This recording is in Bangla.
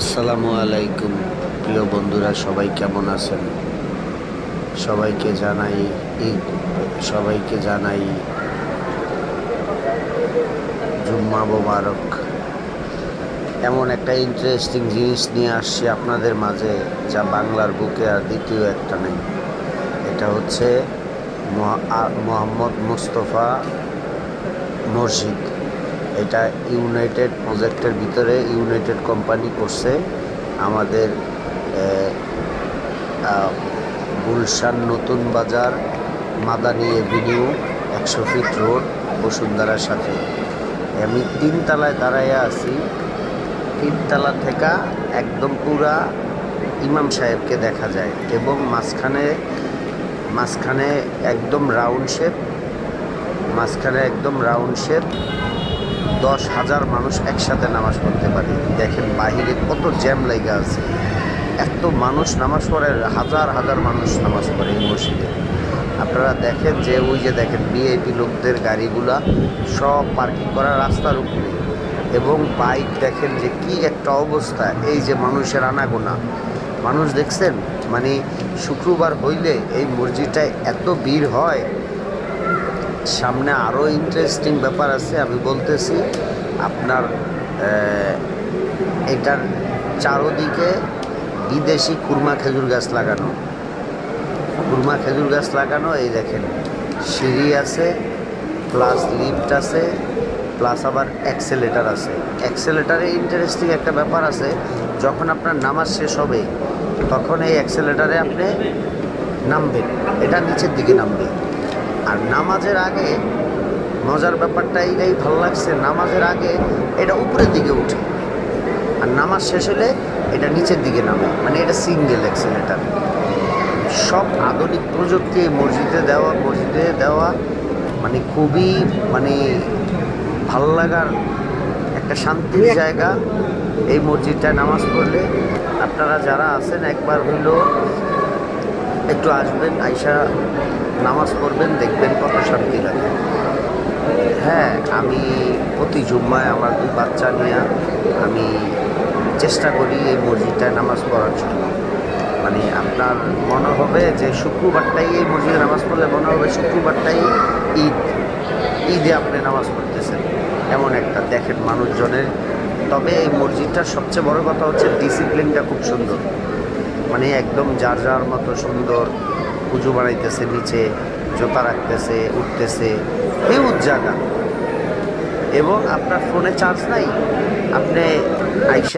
আসসালামু আলাইকুম, প্রিয় বন্ধুরা, সবাই কেমন আছেন? সবাইকে জানাই সবাইকে জানাই জুম্মা মোবারক। এমন একটা ইন্টারেস্টিং জিনিস নিয়ে আসছি আপনাদের মাঝে, যা বাংলার বুকে আর দ্বিতীয় একটা নেই। এটা হচ্ছে মোহাম্মদ মুস্তফা মসজিদ। এটা ইউনাইটেড প্রজেক্টের ভিতরে ইউনাইটেড কোম্পানি করছে। আমাদের গুলশান নতুন বাজার, মাদানি এভিনিউ একশো ফিট রোড, বসুন্ধরার সাথে। আমি তিনতলায় দাঁড়াইয়া আছি। তিনতলা থেকে একদম পুরা ইমাম সাহেবকে দেখা যায় এবং মাঝখানে মাঝখানে একদম রাউন্ড শেপ, মাঝখানে একদম রাউন্ড শেপ দশ হাজার মানুষ একসাথে নামাজ পড়তে পারে। দেখেন বাহিরে কত জ্যাম লেগে আছে। এত মানুষ নামাজ পড়ে, হাজার হাজার মানুষ নামাজ পড়ে এই মসজিদে। আপনারা দেখেন যে ওই যে দেখেন ভিআইপি লোকদের গাড়িগুলা সব পার্কিং করা রাস্তার উপরে। এবং বাইক দেখেন যে কি একটা অবস্থা, এই যে মানুষের আনাগোনা। মানুষ দেখছেন? মানে শুক্রবার হইলে এই মসজিদটায় এত ভিড় হয় সামনে আরও ইন্টারেস্টিং ব্যাপার আছে, আমি বলতেছি, আপনার এটার চারোদিকে বিদেশি কুরমা খেজুর গাছ লাগানো। কুরমা খেজুর গাছ লাগানো, এই দেখেন, সিঁড়ি আছে প্লাস লিফট আছে প্লাস আবার অ্যাক্সেলেটার আছে। অ্যাক্সেলেটারে ইন্টারেস্টিং একটা ব্যাপার আছে, যখন আপনার নামাজ শেষ হবে, তখন এই অ্যাক্সেলেটারে আপনি নামবেন, এটা নিচের দিকে নামবে আর নামাজের আগে মজার ব্যাপারটা এইটাই ভালো লাগছে, নামাজের আগে এটা উপরের দিকে উঠে। আর নামাজ শেষ হলে এটা নিচের দিকে নামে মানে এটা সিঙ্গেল অ্যাক্সেলেটার। সব আধুনিক প্রযুক্তি, মসজিদে দেওয়া মসজিদে দেওয়া মানে খুবই মানে ভালো লাগার একটা শান্তির জায়গা। এই মসজিদটায় নামাজ পড়লে আপনারা যারা আছেন, একবার হইলেও একটু আসবেন, আইসা নামাজ পড়বেন, দেখবেন কত শান্তি লাগে। হ্যাঁ আমি প্রতি জুম্মায় আমার দুই বাচ্চা নিয়ে আমি চেষ্টা করি এই মসজিদটায় নামাজ পড়ার জন্য। মানে আপনার মনে হবে যে শুক্রবারটাই এই মসজিদে নামাজ পড়লে মনে হবে শুক্রবারটাই ঈদ। ঈদে আপনি নামাজ পড়তেছেন, এমন একটা দেখেন মানুষজনের। তবে এই মসজিদটার সবচেয়ে বড় কথা হচ্ছে ডিসিপ্লিনটা খুব সুন্দর। মানে একদম যার যার মতো সুন্দর পুজো বানাইতেছে, নিচে জোতা রাখতেছে, উঠতেছে। হিউজ জায়গা এবং আপনার ফোনে চার্জ নাই? আপনি আইসা